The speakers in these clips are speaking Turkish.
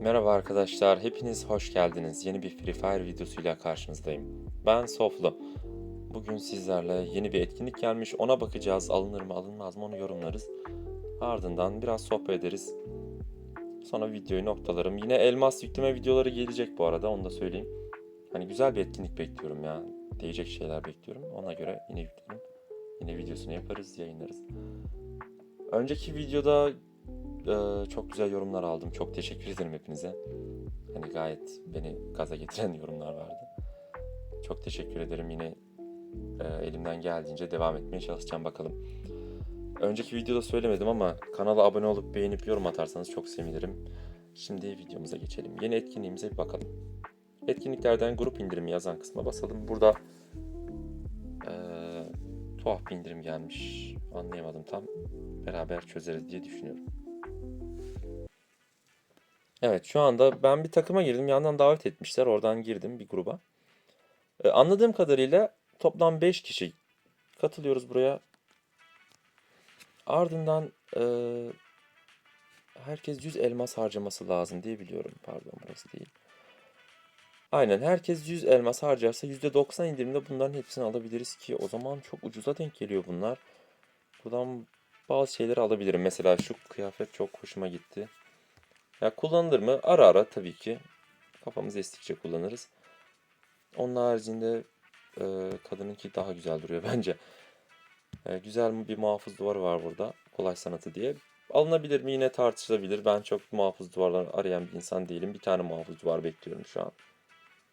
Merhaba arkadaşlar, hepiniz hoş geldiniz. Yeni bir Free Fire videosuyla karşınızdayım. Ben Soflu. Bugün sizlerle yeni bir etkinlik gelmiş. Ona bakacağız. Alınır mı, alınmaz mı onu yorumlarız. Ardından biraz sohbet ederiz. Sonra videoyu noktalarım. Yine elmas yükleme videoları gelecek bu arada, onu da söyleyeyim. Hani güzel bir etkinlik bekliyorum ya. Diyecek şeyler bekliyorum. Ona göre yine yüklerim. Yine videosunu yaparız, yayınlarız. Önceki videoda ee, çok güzel yorumlar aldım. Çok teşekkür ederim hepinize. Hani gayet beni gaza getiren yorumlar vardı. Çok teşekkür ederim. Yine e, elimden geldiğince devam etmeye çalışacağım bakalım. Önceki videoda söylemedim ama kanala abone olup beğenip yorum atarsanız çok sevinirim. Şimdi videomuza geçelim. Yeni etkinliğimize bir bakalım. Etkinliklerden grup indirimi yazan kısma basalım. Burada e, tuhaf bir indirim gelmiş. Anlayamadım tam. Beraber çözeriz diye düşünüyorum. Evet şu anda ben bir takıma girdim. Yandan davet etmişler. Oradan girdim bir gruba. Ee, anladığım kadarıyla toplam 5 kişi katılıyoruz buraya. Ardından e, herkes 100 elmas harcaması lazım diye biliyorum. Pardon burası değil. Aynen herkes 100 elmas harcarsa %90 indirimde bunların hepsini alabiliriz ki o zaman çok ucuza denk geliyor bunlar. Buradan bazı şeyleri alabilirim. Mesela şu kıyafet çok hoşuma gitti. Ya kullanılır mı? Ara ara tabii ki. Kafamız estikçe kullanırız. Onun haricinde e, kadınınki daha güzel duruyor bence. E, güzel bir muhafız duvarı var burada. Kolay sanatı diye. Alınabilir mi? Yine tartışılabilir. Ben çok muhafız duvarları arayan bir insan değilim. Bir tane muhafız duvar bekliyorum şu an.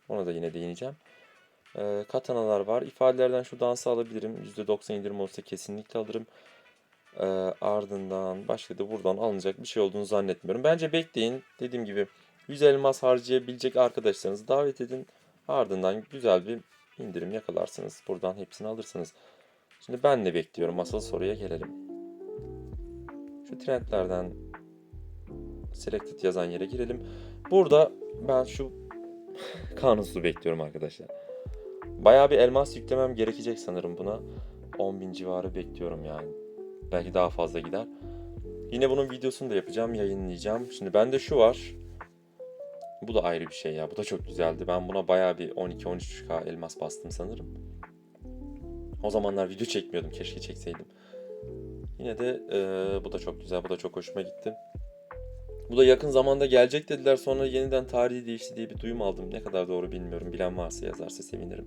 Ona da yine değineceğim. E, katanalar var. İfadelerden şu dansı alabilirim. %90 indirim olsa kesinlikle alırım. E, ardından başka da buradan alınacak bir şey olduğunu zannetmiyorum. Bence bekleyin. Dediğim gibi 100 elmas harcayabilecek arkadaşlarınızı davet edin. Ardından güzel bir indirim yakalarsınız. Buradan hepsini alırsınız. Şimdi ben ne bekliyorum? Asıl soruya gelelim. Şu trendlerden selected yazan yere girelim. Burada ben şu kanunsuz bekliyorum arkadaşlar. Bayağı bir elmas yüklemem gerekecek sanırım buna. 10.000 civarı bekliyorum yani. Belki daha fazla gider. Yine bunun videosunu da yapacağım, yayınlayacağım. Şimdi bende şu var. Bu da ayrı bir şey ya. Bu da çok güzeldi. Ben buna bayağı bir 12-13k elmas bastım sanırım. O zamanlar video çekmiyordum. Keşke çekseydim. Yine de e, bu da çok güzel. Bu da çok hoşuma gitti. Bu da yakın zamanda gelecek dediler. Sonra yeniden tarihi değişti diye bir duyum aldım. Ne kadar doğru bilmiyorum. Bilen varsa yazarsa sevinirim.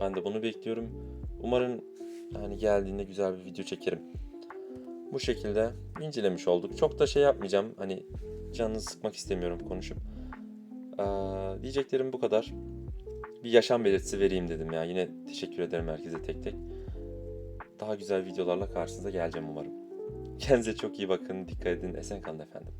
Ben de bunu bekliyorum. Umarım yani geldiğinde güzel bir video çekerim. Bu şekilde incelemiş olduk. Çok da şey yapmayacağım. Hani canınızı sıkmak istemiyorum konuşup. Ee, diyeceklerim bu kadar. Bir yaşam belirtisi vereyim dedim ya. Yine teşekkür ederim herkese tek tek. Daha güzel videolarla karşınıza geleceğim umarım. Kendinize çok iyi bakın. Dikkat edin. Esen kalın efendim.